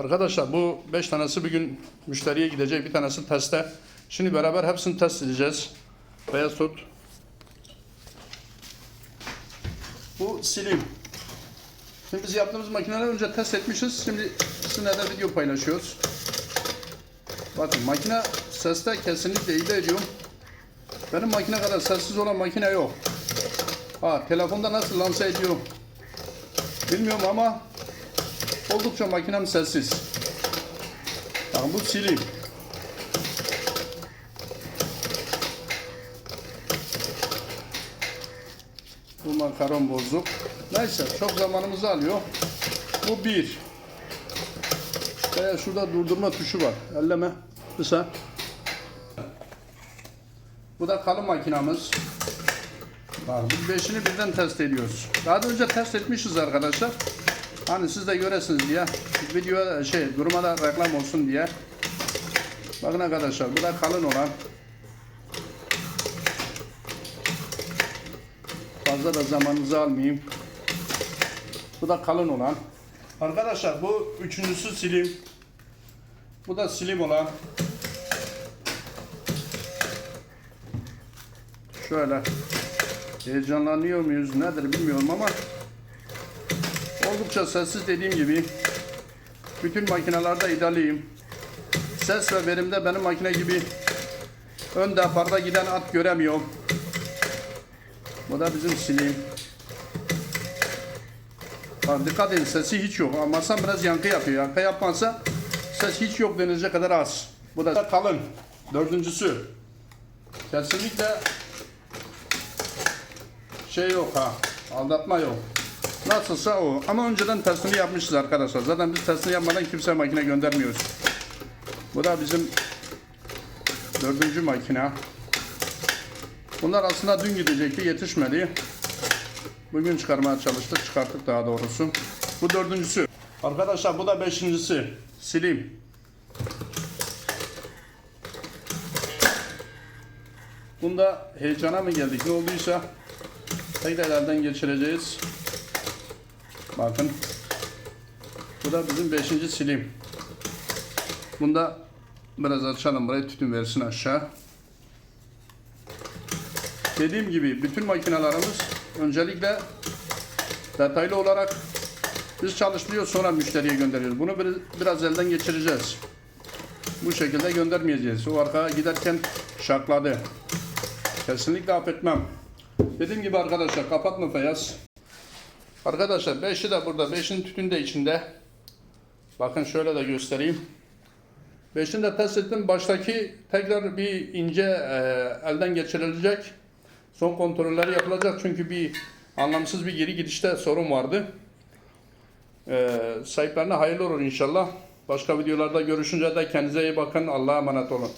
Arkadaşlar bu 5 tanesi bir gün müşteriye gidecek. Bir tanesi teste. Şimdi beraber hepsini test edeceğiz. Beyaz tut. Bu silim. Şimdi biz yaptığımız makineleri önce test etmişiz. Şimdi sizinle de video paylaşıyoruz. Bakın makine seste kesinlikle iyi ediyor. Benim makine kadar sessiz olan makine yok. Ha telefonda nasıl lanse ediyor bilmiyorum ama oldukça makinem sessiz. Bakın bu silim. Bu makaron bozuk. Neyse çok zamanımızı alıyor. Bu bir. Veya şurada durdurma tuşu var. Elleme. Kısa. Bu da kalın makinamız. Bak biz beşini birden test ediyoruz. Daha da önce test etmişiz arkadaşlar. Hani siz de göresiniz diye. Video şey duruma da reklam olsun diye. Bakın arkadaşlar bu da kalın olan. Fazla da zamanınızı almayayım. Bu da kalın olan. Arkadaşlar bu üçüncüsü silim. Bu da silim olan. Şöyle. Heyecanlanıyor muyuz nedir bilmiyorum ama oldukça sessiz dediğim gibi bütün makinelerde idealiyim. Ses ve verimde benim makine gibi ön deparda giden at göremiyorum. Bu da bizim silim. Bak dikkat edin sesi hiç yok. Ama masam biraz yankı yapıyor. Yankı yapmazsa ses hiç yok denilecek kadar az. Bu da kalın. Dördüncüsü. Kesinlikle şey yok ha. Aldatma yok. Nasılsa o. Ama önceden testini yapmışız arkadaşlar. Zaten biz testini yapmadan kimse makine göndermiyoruz. Bu da bizim dördüncü makine. Bunlar aslında dün gidecekti. Yetişmedi. Bugün çıkarmaya çalıştık. Çıkarttık daha doğrusu. Bu dördüncüsü. Arkadaşlar bu da beşincisi. Silim. Bunda heyecana mı geldik ne olduysa tekrar elden geçireceğiz. Bakın. Bu da bizim beşinci silim. Bunda biraz açalım burayı tütün versin aşağı. Dediğim gibi bütün makinelerimiz öncelikle detaylı olarak biz çalıştırıyoruz sonra müşteriye gönderiyoruz. Bunu bir- biraz elden geçireceğiz. Bu şekilde göndermeyeceğiz. O arkaya giderken şakladı. Kesinlikle affetmem. Dediğim gibi arkadaşlar kapatma Feyyaz. Arkadaşlar 5'i de burada. 5'in tütün de içinde. Bakın şöyle de göstereyim. 5'ini de test ettim. Baştaki tekrar bir ince e, elden geçirilecek. Son kontrolleri yapılacak. Çünkü bir anlamsız bir geri gidişte sorun vardı. E, sahiplerine hayırlı olur inşallah. Başka videolarda görüşünce de kendinize iyi bakın. Allah'a emanet olun.